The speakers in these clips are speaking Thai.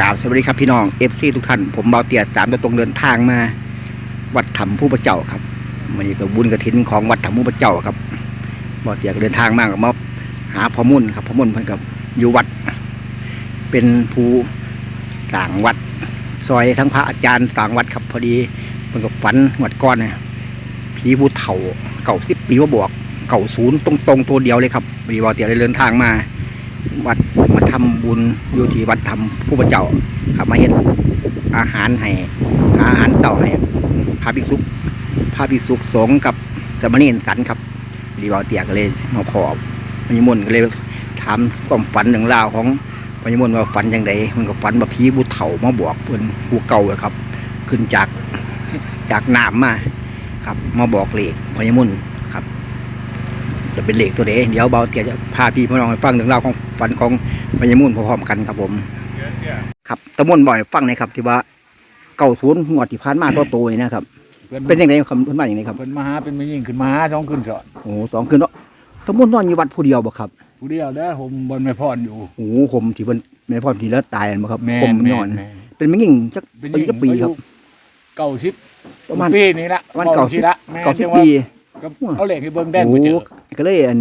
กราบสวัสดีครับพี่น้องเอฟซีทุกท่าน ผมเบาเตียตามตัวตรงเดินทางมา วัดถ้ำผู้พระเจ้าครับมันนี้ก็บุญกระถินของวัดถ้ำผู้พระเจ้าครับเบาเตียก็เดินทางมากับมาหาพอมุ่นครับพอมุ่นเพิ่นกับอยู่วัด เป็นผู้สร้างวัด ซอยทั้งพระอาจารย์สร้างวัดครับ พอดีเพิ่นกับฝันวัดก้อนเนี่ยผีผู้เฒ่าเก่าสิบปีว่าบวกเก่าศูนย์ตรงๆตัวเดียวเลยครับพอดีเบาเตียได้เดินทางมา วัดมาทำบุญอยู่ที่วัดธรรมผู้พระเจ้าครับมาเห็นอาหารให้หาอาหารเต่าให้พระภิกษุพระภิกษุสงฆ์กับสมเณรสันครับรีวาเตียก็เลยมาพอบพญมนก็เลยถามความฝันเรื่องราวของพญมนว่าฝันอยังไงมันก็ฝันว่าผีบุเฒ่ามาบอกเพื่อนผู้เก่าครับ ขึ้นจากจากน้ำมาครับ มาบอกเลขพญมนครับ จะเป็นเลขตัวเดเดี๋ยวเบาเตียจะพาพี่พี่น้องไปฟังเรื่องราวของ ฝันของพญามุนพร้อมๆกันครับผม ครับตะมุนบ่อยฟังหนะครับที่ว่าเก่าศูนย์งวดที่ผ่านมาตัวโตนี่นะครับเป็นเป็นยังไงครับเพิ่นว่าอย่างนี้ครับเป็นมหาเป็นไม่ยิ่งขึ้นมหาสองขึ้นสอนโอ้โหสองคืนเนาะตะมุนนอนอยู่วัดผู้เดียวบ่ครับ ผู้เดียวเด้อผมบนไม่พรอยู่โอ้โหผมที่เพิ่นแม่พ่อที่แล้วตายบ่ครับแม่ผมนแม่นอนนแม่นเป็นไม่ยิ่งจักเป็นอายุจักปีครับเก้าสิบประมาณปีนี้ละประมาณเก้าสิบทีละแม่นเก่าสิบจังว่าปีก็เอาเหล็กให้เบิ่งแดงโอ้ไปโหเจอก็เลยอัน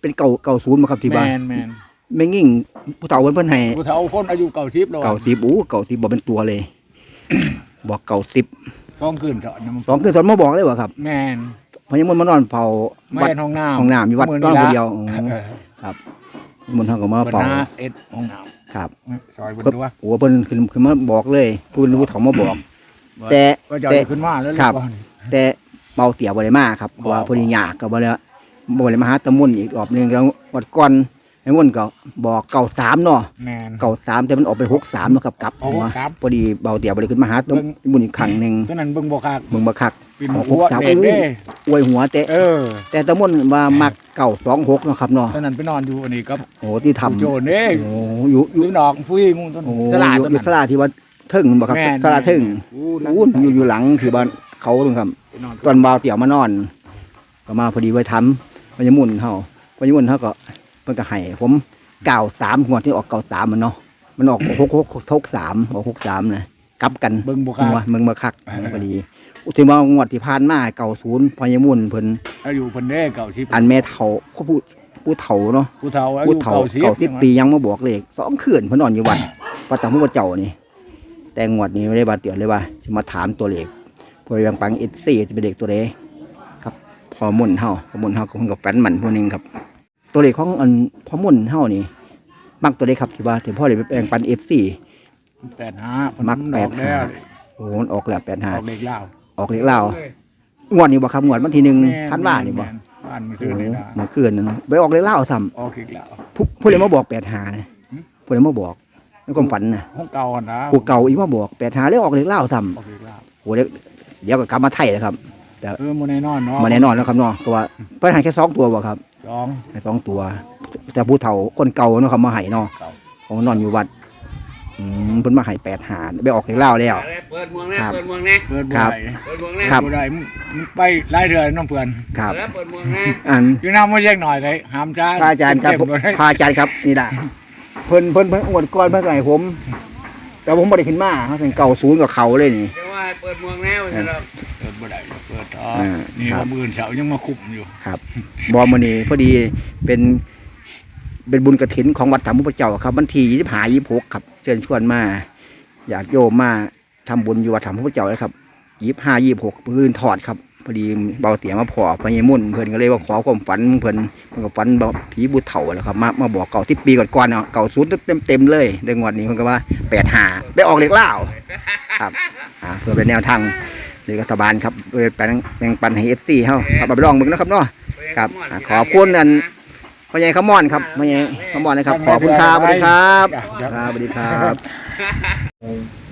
เป็นเก่าเก่าศูนย์บ่ครับที่แมว่านแมน แม่ยิ่งผู้เฒ่าเพิ่นเพิ่นให้ผู้เฒ่าคนอายุเก้าสิบแล้วเก่าสิบโอ้เก่าสิบบ่เป็นตัวเลย บอกเก่าสิบสองขึ้นสอนนะมันสองคืนสอนมาบอกเลยว่าครับแมนพญามนมานอนเฝ้าไม่วัดเห็นห้องน้ำห้องน้ำมีวัดมื้นอนละคนเดียวอ๋อเออมนทางก็มาปัญเฝ้าหาเอ็ดห้องน้ครับำซอยบนเพิ่นตัวโอ้เพิ่นขึ้นขึ้นมาบอกเลยผู้รู้เขามาบอก แต่ ก็จะแต่เอาขึ้นมาแล้วครับก่อนแต่เบาเตี่ยบ่ได้มาครับเพราะว่าบ่ เพอดียากก็บ่ได้บ่ได้มาหาตะมุ่นอีกรอบหนึงแล้ววัดก่อน ไอ้มุ่นก็บอกเก่าสามเนาะแมน เก่าสามแต่มันออกไปหกสามเนาะครับกลับอ๋อหัวครับพอดีเบาเตี่ยบ่ได้ขึ้นมาหาตะเบิ่งมุ่นอีกครั้งหนึงตัวนั้นเบิ่งบ่คักเบิ่งบ่คักเป็นออกหัว63เด็กเด้อวยหัวแต่เออแต่ตะมุ่นว่ามักเก่าสองหกเนาะครับเนาะตอนนั้นไปนอนอยู่อันนี้ก็โอ้ที่ทำโจรเด้โอ้อยู่ออยู่ยู่ดอกฟุ้ยมุงต้นโอ้สลาอยู่ต้นอยู่นั้น สลาที่ว่าเทิงบ่ครับแม่น สลาเทิงอู้อู้นอยู่อยู่หลังที่บ้านเขาตรงครับ ไปนอนตอนบ่าวเตี่ยวมานอน ก็มาพอดีไว้ทำพญามุนเฮาพญามุนเฮาก็ เพิ่นก็ให้ผมเก่าสามงวดที่ออกเก่าสามมันเนาะมันออกหกหกหกสามออกหกสามนะกลับกันเบิ่งบ่หัคัวกเมืองมาคักพอดีอุทิมางวดที่ผ่านมาเก่าศูนย์พญามุนเพิ่นอายุเพิ่นเด้เก่าสิบอันแม่เฒ่าผู้ผู้ผู้เฒ่าเนาะผู้เฒ่าอาผู้ยุเฒ่าเก่าสิบเก่าสิบปียังมาบอกเลขสองคืนเพิ่นนอนอยู่วัดวัดตังผู้เจ้านี่ แต่งวดนี้ไม่ได้บาดเตือนเลยว่าจะมาถามตัวเลขพอยังปังเอฟซีจะเป็นเด็กตัวเลขครับ พอมุ่นเฮาพอมุ่นเฮากับคนกับแฟนมันผู้หนึงครับ ตัวเลขของอันพอมุ่นเฮานี่ มักตัวเลขครับที่ว่าที่พ่อเลยไปแปลงปันเอฟซีแปดห้ามักนแปดออแล้วโอ้โหมันออกแล้วแปดหาออกเด็กเล่าวออกเลขเล่าวงวดนี้บ่ครับงวดวันที่หนึ่งท่านว่านี่บ่แม่บ้านมันโอ้ซื้อโหนี่นะเมื่อคืนนั้นไปออกเลขเล่าวซ้ออกเด็กเล่าวำผู้ผู้เลยมาบอกแปดหานะหืมผู้เลยมาบอกในความฝันนะห้องเก่าอะนะผู้เก่าอีกมาบอกแปดหาเลยออกเลขเล่าวซ้ำออกเด็กเล่าวโอ้เดี๋ยวเดี๋ยวก็กลับมาไทยแล้วครับเออมันแน่นอนเนาะมาแน่นอนแล้วครับเนาะเพราะว่าเพิ่นให้แค่สองตัวบ่ครับ สองให้สองตัว แต่ผู้เฒ่าคนเก่าเนาะครับมาให้เนาะเก่าของนอนอยู่วัดอืมเพิ่นมาให้แปดหาไปออกเลขเล่าวแล้ว เปิดเมืองนะครับ เปิดเมืองนะเปิดคบ่รับได้เปิดเมืองเปินะดครับบ่ได้มึงมึงไปไล่เรือน้องเพื่อนครับแล้วเปิดเมืองนะอัน อยู่น้ำมาแยกหน่อยไงหามจ้าพระอาจารย์ครับเต็มๆเลยพระอาจารย์ครับนี่ล่ะเพิ่นเพิ่นเพิ่นอวดก่อนเพิ่นก็ให้ผม แต่ผมบ่ได้ขึ้นมาเขาเป็นเก่าศูนย์กับเขาเลยนี่ เดี๋ยวว่าเปิดเมืองนะว่าจะเราเปิดบ่ได้เปิดอ๋ออ่า นี่ครัว่าบมื่นเสายังมาคุมอยู่ครับบอมื้อนี้พอดีเป็นเป็นบุญกฐินของวัดธรรมพุทธเจ้าครับวันที่25 26ครับเชิญชวนมา อยากโยมมาทำบุญอยู่วัดธรรมพุทธเจ้าเลยครับ25 26พื้นถอดครับพอดีเบาเตียมาพอพญามุ่นเพิ่นก็เลยว่าขอความฝันเพิ่นเพิ่นก็ฝันบอกผีบุตรเฒ่าแหล้วครับมามาบอกเก่าที่ปีก่อนๆเนาะเก่าศูนย์เต็มเต็มๆเลยในงวดนี้เพิ่นก็ว่า85ได้ออกเลขล่าวครับอ่าเพื่อเป็นแนวทางในรัฐบาลครับโดยแปลงแบ่งปันให้ FC เฮาครับเอาไปลองเบิ่งนะครับเนาะครับอะขอบคุณอันพ่อใหญ่ขมอนครับพ่อใหญ่ขมอนนะครับขอบคุณครับสวัสดีครับครับสวัสดีครับ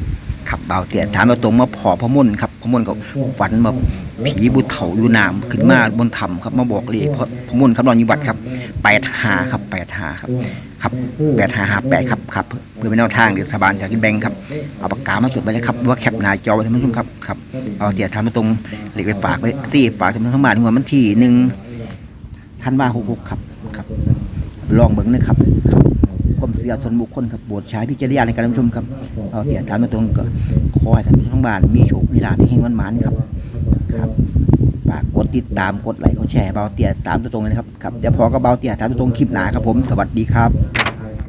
ขับเบาเตียถามมาตรงมาพอพอมุ่นครับพอมุ่นก็ฝันมาผีบุตรเถาอยู่น้ำขึ้นมาบนถ้ำครับมาบอกเลขเพราะพ่อมุ่นครับนอนอยู่วัดครับแปดหาครับแปดหาครับครับแปดหาหาแปดครับครับเพื่อเป็นแนวทางรัฐบาลจากกินแบงครับเอาปากกามาจดไว้เลยครับว่าแคปหน้าจอไว้ท่านผู้ชมครับครับเอาเตียถามมาตรงเลขไปฝากไว้ซี่ฝากท่านผู้ชมบ้านหัวมันที่หนึ่งท่านว่าหกหกครับครับลองเบิ่งนะครับครับ ความเสียส่วนบุคคลครับโปรดใช้พิจารณาในการรับชมครับเอาเตียถามตรงๆก็ขอให้ท่านผู้ชมทางบ้านมีโชคมีลาภมีเฮงวันหมานครับครับฝากกดติดตามกดไลค์กดแชร์เบาเตียตามตัวตรงเลยนะครับครับเดี๋ยวพอก็เบาเตียตามตัวตรงคลิปหนาครับผมสวัสดีครับ